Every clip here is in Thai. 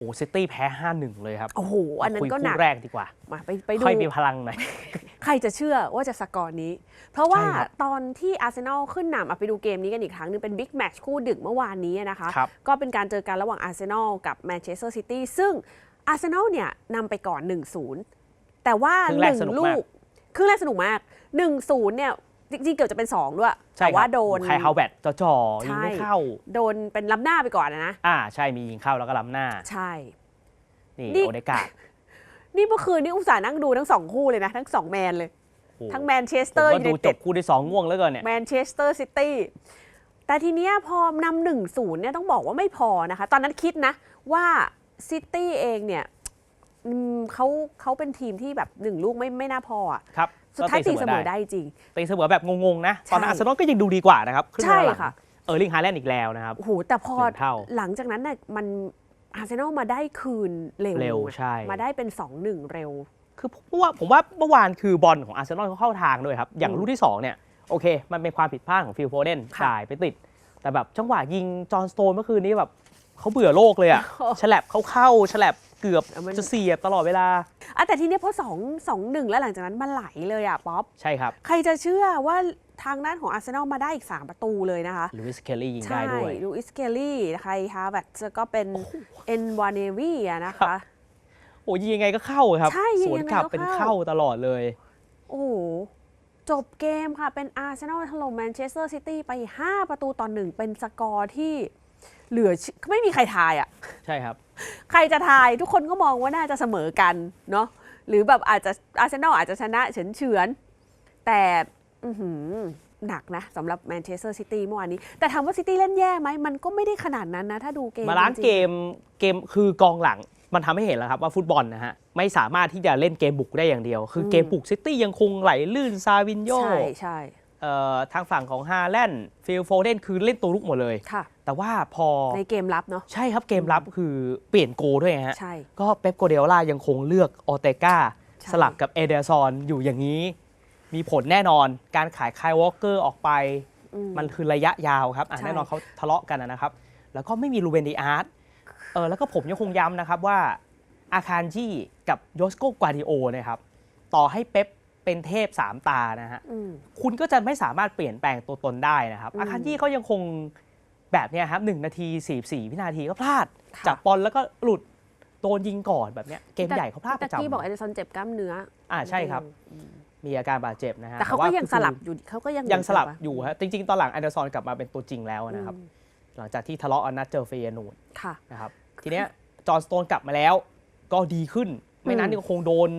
โอ้ซิตี้แพ้ 5-1 เลยครับโอ้โหอันนั้นคุยก็หนักคู่แรกดีกว่า มาไปไปดูค่อยมีพลังหน่อย ใครจะเชื่อว่าจะสกอร์นี้ เพราะว่าใช่ครับตอนที่อาร์เซนอลขึ้นนำอะไปดูเกมนี้กันอีกครั้งหนึงเป็นบิ๊กแมตช์คู่ดึกเมื่อวานนี้นะคะครับก็เป็นการเจอกันระหว่างอาร์เซนอลกับแมนเชสเตอร์ซิตี้ซึ่งอาร์เซนอลเนี่ยนำไปก่อน 1-0 แต่ว่าครึ่หงแรกนึ่งสนุกลูมากกครึ่งแรกสนุกมาก 1-0 เนี่ย จริงๆเกือบจะเป็น 2 ด้วย ใช่แต่คว่ารับโดนไคฮาวแวตจ่อๆยิงไม่ใช่ เข้า โดนเป็นล้ำหน้าไปก่อนนะนะ อ่าใช่มียิงเข้าแล้วก็ล้ำหน้า ใช่ นี่นี่ โอเดกาดนี่เมื่อคืนนี่อุตส่าห์นั่งดูทั้งสองคู่เลยนะ ทั้งสองแมนเลย โอ้โหทั้งแมนเชสผเตอมร์ก็ยูดูไนจเต็ดบคู่ที่สองง่วงแล้วกันเนี่ย แมนเชสเตอร์ซิตี้แต่ทีเนี้ยพอนำหนึ่งศูนย์เนี่ยต้องบอกว่าไม่พอนะคะ ตอนนั้นคิดนะว่าซิตี้เองเนี่ยอืมเขาเขาเป็นทีมที่แบบหนึ่งลูกไม่ไม่น่าพออะ ครับ สุดท้ายตีเสมอได้จริง ตีเสมอแบบงงๆนะ ตอนนั้นใช่อาร์เซนอลก็ยังดูดีกว่านะครับครึ่งใช่เวลาหลังค่ะเออร์ลิงฮาแลนด์อีกแล้วนะครับโอ้โหแต่พอหนึ่งเท่าหลังจากนั้นน่ะมันอาร์เซนอลมาได้คืนเร็วเร็วไงใช่มาได้เป็น 2-1 เร็ว คือผมว่าผมว่าเมื่อวานคือบอลของอาร์เซนอลเขาเข้าทางด้วยครับ อย่างอืมลูกที่2เนี่ยโอเค มันเป็นความผิดพลาดของฟิลโฟเดนค่ะจ่ายไปติด แต่แบบจังหวะยิงจอห์นสโตนเมื่อคืนนี้แบบเขาเบื่อโลกเลยอะโอ้ฉลับเขาเข้าฉลับ เกือบแล้วมัน จะเสียบตลอดเวลาอะแต่ทีเนี้ยพอสองสองหนึ่งแล้วหลังจากนั้นมันไหลเลยอะป๊อป ใช่ครับใครจะเชื่อว่าทางด้านของอาร์เซนอลมาได้อีก 3 ประตูเลยนะคะ ลูอิสเคลลี่ยิงได้ใช่ด้วย ลูอิสเกลลี่ใครฮาแวตก็เป็นเอ็นวานเนวีอะนะครัคะ บ โอ้ยิงยังไงก็เข้าครับใช่ยิสงวนยังไงกลับก็เป็นเข้า เข้าตลอดเลย โอ้โห จบเกมค่ะ เป็นอาร์เซนอลถล่มแมนเชสเตอร์ซิตี้ไป 5 ประตูต่อหนึ่งเป็นสกอร์ที่ เหลือเชื่อไม่มีใครทายอะใช่ครับ ใครจะทายทุกคนก็มองว่าน่าจะเสมอกันเนาะหรือแบบอาจจะอาร์เซนอลอาจจะชนะเฉือนเฉือนๆแต่อื้อหือหนักนะสำหรับแมนเชสเตอร์ซิตี้เมื่อวานนี้ แต่ถามว่าซิตี้เล่นแย่ไหมมันก็ไม่ได้ขนาดนั้นนะ ถ้าดูเกมมาล้างจริงๆเกมเกมคือกองหลังมันทำให้เห็นแล้วครับว่าฟุตบอลนะฮะ ไม่สามารถที่จะเล่นเกมบุกได้อย่างเดียว คืออม เกมบุกซิตี้ยังคงไหลลื่นซาวินโยใช่ใช่เอ่อทางฝั่งของฮาแลนด์ฟิลโฟเดนคือเล่นตัวลุกหมดเลย ค่ะ แต่ว่าพอในเกมรับเนาะใช่ครับเกมรับคือเปลี่ยนโกด้วยฮะใช่ก็เป๊ปโกเดล่ายังคงเลือกออเตกาใช่สลับกับเอเดอร์ซอนอยู่อย่างนี้ มีผลแน่นอนการขายคายวอลเกอร์ออกไปอืมันคือระยะยาวครับอะใช่แน่นอนเขาทะเลาะกันนะครับ แล้วก็ไม่มีลูเวนดีอาร์ตเออแล้วก็ผมยังคงย้ำนะครับว่าอาคารจีกับโยสโกกวาดิโอนะครับต่อให้เป๊ปเป็นเทพสามตานะฮะอืมคุณก็จะไม่สามารถเปลี่ยนแปลงตัวตนได้นะครับอืมอาคารจีเขายังคง แบบเนี้ยครับหนึ่งนาที44วินาทีก็พลาด ค่ะ จากบอลแล้วก็หลุดโดนยิงก่อนแบบเนี้ยเกมใหญ่เขาพลาดปตะระจำกี้บอกเอเดอร์สันเจ็บกล้ามเนื้ออ่าใช่ครับอืมมีอาการบาดเจ็บนะฮะแต่เขาว่ก็ยังคือสลับอยู่เขาก็ยังยังสลับเหมืนกันอยู่ปะฮะจริง ๆ ตอนหลังแอนเดอร์ซอนกลับมาเป็นตัวจริงแล้วนะครับ อืมหลังจากที่ทะเลาะกันนัดเจอเฟยนูนค่ะ นะครับ ทีเนี้ยจอห์นสโตนกลับมาแล้วก็ดีขึ้น ไม่นั้นอืมนี่ก็คงโดน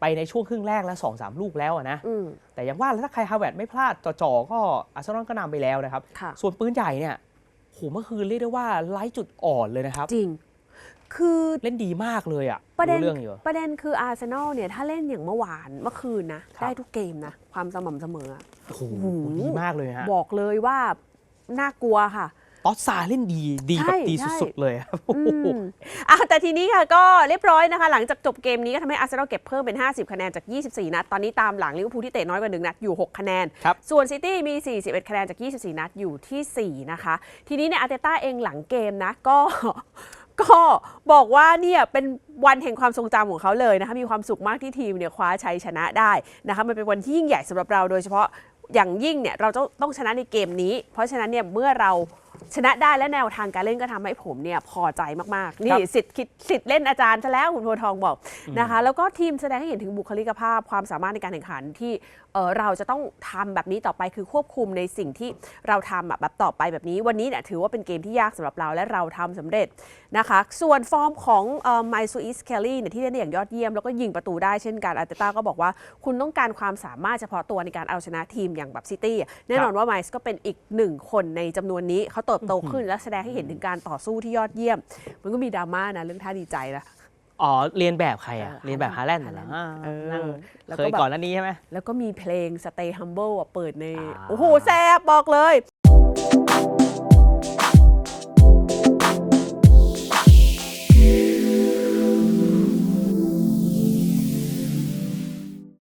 ไปในช่วงครึ่งแรกแล้วสองสามลูกแล้วอะนะ อืมแต่อย่างว่าแล้วถ้าใครฮาวเวิร์ดไม่พลาดจ่อๆก็อาร์เซนอลก็นำไปแล้วนะครับ ค่ะ ส่วนปืนใหญ่เนี่ย โหเมื่อคืนเรียกได้ว่าไร้จุดอ่อนเลยนะครับ จริง คือเล่นดีมากเลยอะประเด็นเรื่องอยู่ ประเด็นคืออาร์เซนอลเนี่ยถ้าเล่นอย่างเมื่อวานเมื่อคืนนะ ครับ ได้ทุกเกมนะ ความสม่ำเสมออะ โอ้โหโอ้โห ดีมากเลยฮะ บอกเลยว่าน่ากลัวค่ะ ตอสซาเล่นดีดีใช่แบบดีใช่สุด ๆ เลยครับอืมอะแต่ทีนี้ค่ะก็เรียบร้อยนะคะ หลังจากจบเกมนี้ก็ทำให้อาร์เซนอลเก็บเพิ่มเป็น 50 คะแนนจาก 24 นัด ตอนนี้ตามหลังลิเวอร์พูลที่เตะน้อยกว่า 1 นัด อยู่ 6 คะแนนครับส่วนซิตี้มี 41 คะแนนจาก 24 นัด อยู่ที่ 4 นะคะ ทีนี้เนี่ยอาร์เตต้าเองหลังเกมนะก็ก็บอกว่าเนี่ยเป็นวันแห่งความทรงจำของเขาเลยนะคะมีความสุขมากที่ทีมเนี่ยคว้าชัยชนะได้นะคะมันเป็นวันที่ยิ่งใหญ่สำหรับเราโดยเฉพาะอย่างยิ่งเนี่ยเราจะต้องชนะในเกมนี้ เพราะฉะนั้นเนี่ยเมื่อเรา ชนะได้และแนวทางการเล่นก็ทำให้ผมเนี่ยพอใจมากๆ นี่สิทธิ์คิดสิทธิ์เล่นอาจารย์ซะแล้วคุณโพธิ์ทองบอกนะคะ แล้วก็ทีมแสดงให้เห็นถึงบุคลิกภาพความสามารถในการแข่งขันที่เอ่อเราจะต้องทำแบบนี้ต่อไปคือควบคุมในสิ่งที่เราทำอะแบบต่อไปแบบนี้ วันนี้เนี่ยถือว่าเป็นเกมที่ยากสำหรับเราและเราทำสำเร็จนะคะ ส่วนฟอร์มของไมซูอิสเคลลี่เนี่ยที่เล่นได้อย่างยอดเยี่ยม แล้วก็ยิงประตูได้เช่นกันอาร์เตต้าก็บอกว่าคุณต้องการความสามารถเฉพาะตัวในการเอาชนะทีมอย่างแบบซิตี้อะแน่นอนว่าไมซ์ก็เป็นอีกหนึ่งคนในจำนวนนี้เขาเติบโตขึ้นและแสดงให้เห็นถึงการต่อสู้ที่ยอดเยี่ยม มันก็มีดราม่านะเรื่องท่าดีใจนะอ๋อเรียนแบบใครอะเออเรียนแบบฮาแลนด์เหรอ Haaland อ่าเออนั่งแล้วเคก็ยแบบก่อนหน้านี้ใช่ไหมแล้วก็มีเพลง Stay Humble อะเปิดในอ่าโอ้โห แซบบอกเลย